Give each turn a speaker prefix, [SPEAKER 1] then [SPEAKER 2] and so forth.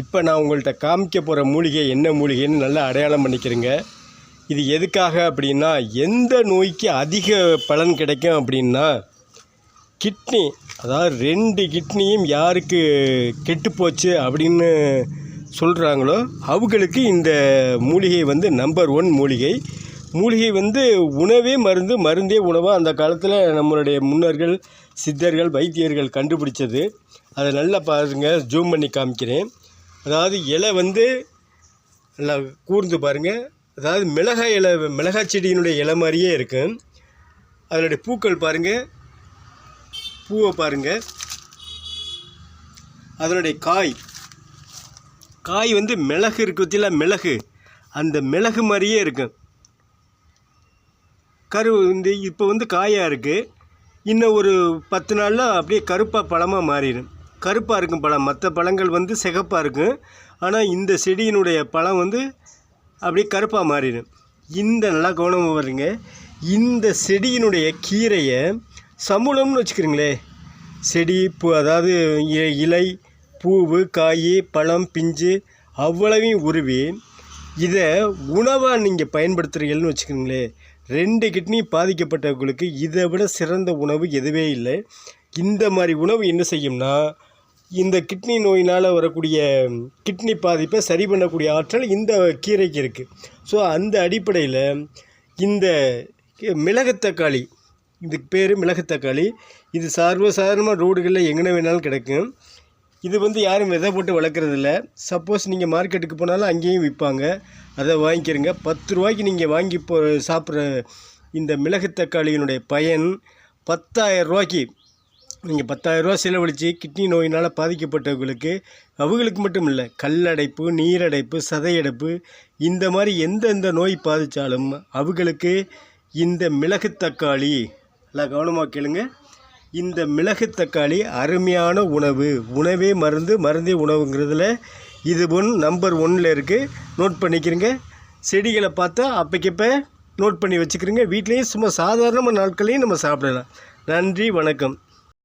[SPEAKER 1] இப்போ நான் உங்கள்கிட்ட காமிக்க போகிற மூலிகை என்ன மூலிகைன்னு நல்லா அடையாளம் பண்ணிக்கிறேங்க. இது எதுக்காக அப்படின்னா எந்த நோய்க்கு அதிக பலன் கிடைக்கும் அப்படின்னா கிட்னி அதாவது ரெண்டு கிட்னியும் யாருக்கு கெட்டுப்போச்சு அப்படின்னு சொல்கிறாங்களோ அவங்களுக்கு இந்த மூலிகை வந்து நம்பர் ஒன் மூலிகை. மூலிகை வந்து உணவே மருந்து மருந்தே உணவாக அந்த காலத்தில் நம்மளுடைய முன்னோர்கள் சித்தர்கள் வைத்தியர்கள் கண்டுபிடிச்சது. அதை நல்லா பாருங்கள் ஜூம் பண்ணி காமிக்கிறேன். அதாவது இலை வந்து நல்லா கூர்ந்து பாருங்கள் அதாவது மிளகாய் இலை மிளகாய் செடியினுடைய இலை மாதிரியே இருக்கும் அதனுடைய பூக்கள் பாருங்கள் பூவை பாருங்கள் அதனுடைய காய். காய் வந்து மிளகு இருக்கு மிளகு. அந்த மிளகு மாதிரியே இருக்கும் கரு வந்து இப்போ வந்து காயாக இருக்குது இன்னும் ஒரு பத்து நாளில் அப்படியே கருப்பாக பழமாக மாறிடும். கருப்பாக இருக்கும் பழம். மற்ற பழங்கள் வந்து சிகப்பாக இருக்கும். ஆனால் இந்த செடியினுடைய பழம் வந்து அப்படியே கருப்பாக மாறிடும். இந்த நல்லா கவனமாக பாருங்க. இந்த செடியினுடைய கீரையை சமூலம்னு வச்சுக்கிறீங்களே. செடி பூ அதாவது இ- இலை பூவு காய் பழம் பிஞ்சு அவ்வளவையும் உருவி இதை உணவாக நீங்கள் பயன்படுத்துகிறீங்கன்னு வச்சுக்கோங்களேன் ரெண்டு கிட்னி பாதிக்கப்பட்டவங்களுக்கு இதை விட சிறந்த உணவு எதுவே இல்லை. இந்த மாதிரி உணவு என்ன செய்யும்னா இந்த கிட்னி நோயினால் வரக்கூடிய கிட்னி பாதிப்பை சரி பண்ணக்கூடிய ஆற்றல் இந்த கீரைக்கு இருக்குது ஸோ அந்த அடிப்படையில் இந்த மிளகுத்தக்காளி இதுக்கு பேர் மிளகுத்தக்காளி இது சர்வசாதாரணமாக ரோடுகளில் எங்கே வேணாலும் கிடைக்கும். இது வந்து யாரும் விதை போட்டு வளர்க்குறதில்ல. சப்போஸ் நீங்கள் மார்க்கெட்டுக்கு போனாலும் அங்கேயும் விற்பாங்க. அதை வாங்கிக்கிறங்க. பத்து ரூபாய்க்கு நீங்கள் வாங்கி போ சாப்பிட்ற இந்த மிளகு தக்காளியினுடைய பயன் பத்தாயிரம் ரூபாய்க்கு நீங்கள் பத்தாயிரரூவா செலவழித்து கிட்னி நோயினால் பாதிக்கப்பட்டவங்களுக்கு அவங்களுக்கு மட்டும் இல்லை கல்லடைப்பு நீரடைப்பு சதையடைப்பு இந்த மாதிரி எந்தெந்த நோய் பாதித்தாலும் அவங்களுக்கு இந்த மிளகு தக்காளி நல்லா கவனமாக கேளுங்க. இந்த மிளகு தக்காளி அருமையான உணவு. உணவே மருந்து மருந்தே உணவுங்கிறதுல இது ஒன் நம்பர் ஒன்னில் இருக்குது நோட் பண்ணிக்கிறீங்க. செடிகளை பார்த்தா அப்போக்கப்போ நோட் பண்ணி வச்சுக்கிறீங்க. வீட்லேயும் சும்மா சாதாரணமாக நாட்களையும் நம்ம சாப்பிடலாம். நன்றி வணக்கம்.